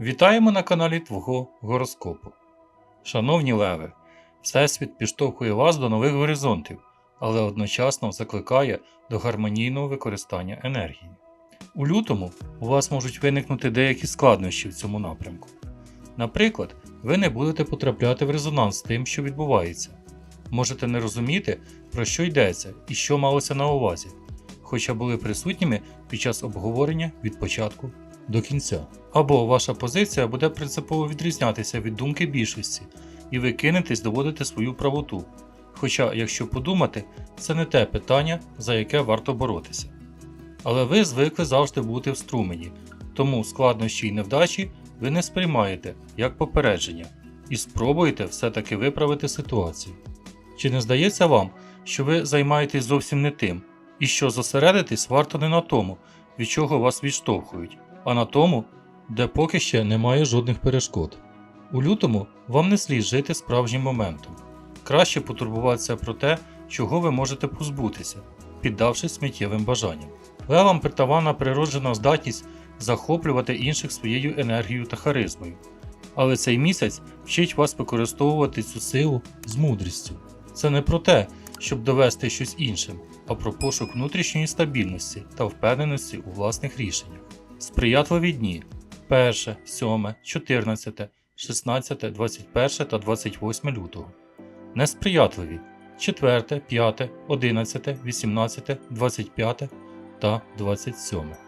Вітаємо на каналі Твого гороскопу. Шановні леви, Всесвіт підштовхує вас до нових горизонтів, але одночасно закликає до гармонійного використання енергії. У лютому у вас можуть виникнути деякі складнощі в цьому напрямку. Наприклад, ви не будете потрапляти в резонанс з тим, що відбувається. Можете не розуміти, про що йдеться і що малося на увазі, хоча були присутніми під час обговорення від початку до кінця. Або ваша позиція буде принципово відрізнятися від думки більшості, і ви кинетесь доводити свою правоту. Хоча, якщо подумати, це не те питання, за яке варто боротися. Але ви звикли завжди бути в струмені, тому складнощі й невдачі ви не сприймаєте як попередження і спробуєте все-таки виправити ситуацію. Чи не здається вам, що ви займаєтесь зовсім не тим, і що зосередитись варто не на тому, від чого вас відштовхують, а на тому, де поки ще немає жодних перешкод. У лютому вам не слід жити справжнім моментом. Краще потурбуватися про те, чого ви можете позбутися, піддавшись сміттєвим бажанням. Левам притаманна природжена здатність захоплювати інших своєю енергією та харизмою. Але цей місяць вчить вас використовувати цю силу з мудрістю. Це не про те, щоб довести щось іншим, а про пошук внутрішньої стабільності та впевненості у власних рішеннях. Сприятливі дні 1, 7, 14, 16, 21 та 28 лютого. Несприятливі 4, 5, 11, 18, 25 та 27.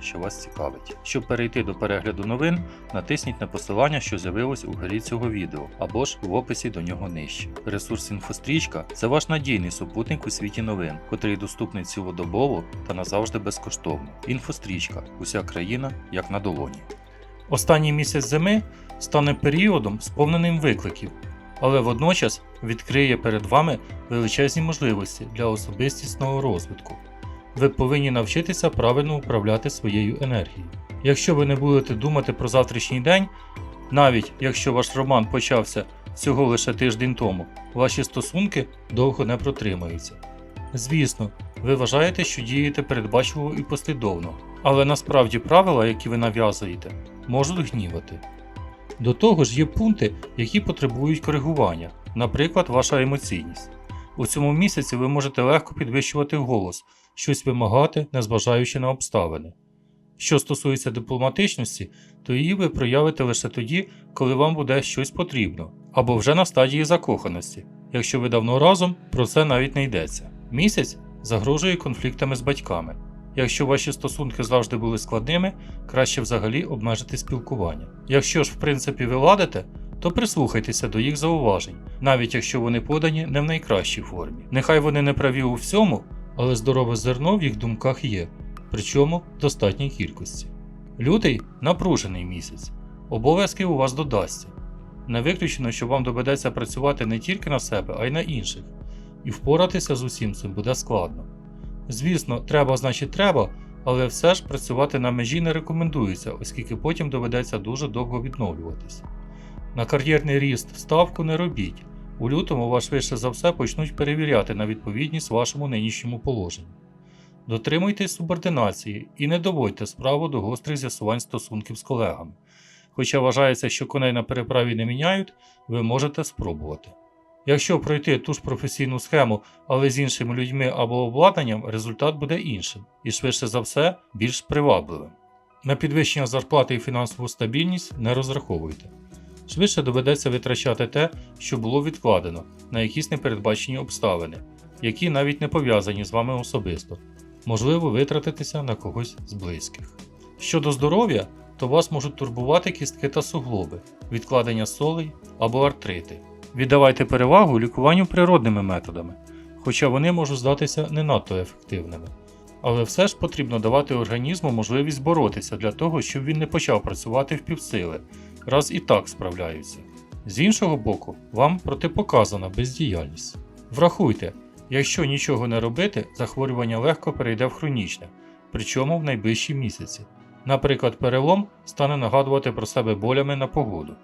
що вас цікавить. Щоб перейти до перегляду новин, натисніть на посилання, що з'явилось у горі цього відео, або ж в описі до нього нижче. Ресурс інфострічка це ваш надійний супутник у світі новин, котрий доступний цілодобово та назавжди безкоштовно. Інфострічка уся країна як на долоні. Останній місяць зими стане періодом, сповненим викликів, але водночас відкриє перед вами величезні можливості для особистісного розвитку. Ви повинні навчитися правильно управляти своєю енергією. Якщо ви не будете думати про завтрашній день, навіть якщо ваш роман почався всього лише тиждень тому, ваші стосунки довго не протримаються. Звісно, ви вважаєте, що дієте передбачливо і послідовно, але насправді правила, які ви нав'язуєте, можуть гнівати. До того ж є пункти, які потребують коригування, наприклад, ваша емоційність. У цьому місяці ви можете легко підвищувати голос, щось вимагати, незважаючи на обставини. Що стосується дипломатичності, то її ви проявите лише тоді, коли вам буде щось потрібно, або вже на стадії закоханості. Якщо ви давно разом, про це навіть не йдеться. Місяць загрожує конфліктами з батьками. Якщо ваші стосунки завжди були складними, краще взагалі обмежити спілкування. Якщо ж в принципі ви ладите, то прислухайтеся до їх зауважень, навіть якщо вони подані не в найкращій формі. Нехай вони не праві у всьому, але здорове зерно в їх думках є, причому в достатній кількості. Лютий напружений місяць. Обов'язки у вас додасться. Не виключено, що вам доведеться працювати не тільки на себе, а й на інших, і впоратися з усім цим буде складно. Звісно, треба, значить треба, але все ж працювати на межі не рекомендується, оскільки потім доведеться дуже довго відновлюватись. На кар'єрний ріст ставку не робіть. У лютому вас швидше за все почнуть перевіряти на відповідність вашому нинішньому положенню. Дотримуйтесь субординації і не доводьте справу до гострих з'ясувань стосунків з колегами. Хоча вважається, що коней на переправі не міняють, ви можете спробувати. Якщо пройти ту ж професійну схему, але з іншими людьми або обладнанням, результат буде іншим і швидше за все більш привабливим. На підвищення зарплати і фінансову стабільність не розраховуйте. Швидше доведеться витрачати те, що було відкладено, на якісь непередбачені обставини, які навіть не пов'язані з вами особисто, можливо, витратитися на когось з близьких. Щодо здоров'я, то вас можуть турбувати кістки та суглоби, відкладення солей або артрити. Віддавайте перевагу лікуванню природними методами, хоча вони можуть здатися не надто ефективними. Але все ж потрібно давати організму можливість боротися для того, щоб він не почав працювати в півсили, раз і так справляються. З іншого боку, вам протипоказана бездіяльність. Врахуйте, якщо нічого не робити, захворювання легко перейде в хронічне, причому в найближчі місяці. Наприклад, перелом стане нагадувати про себе болями на погоду.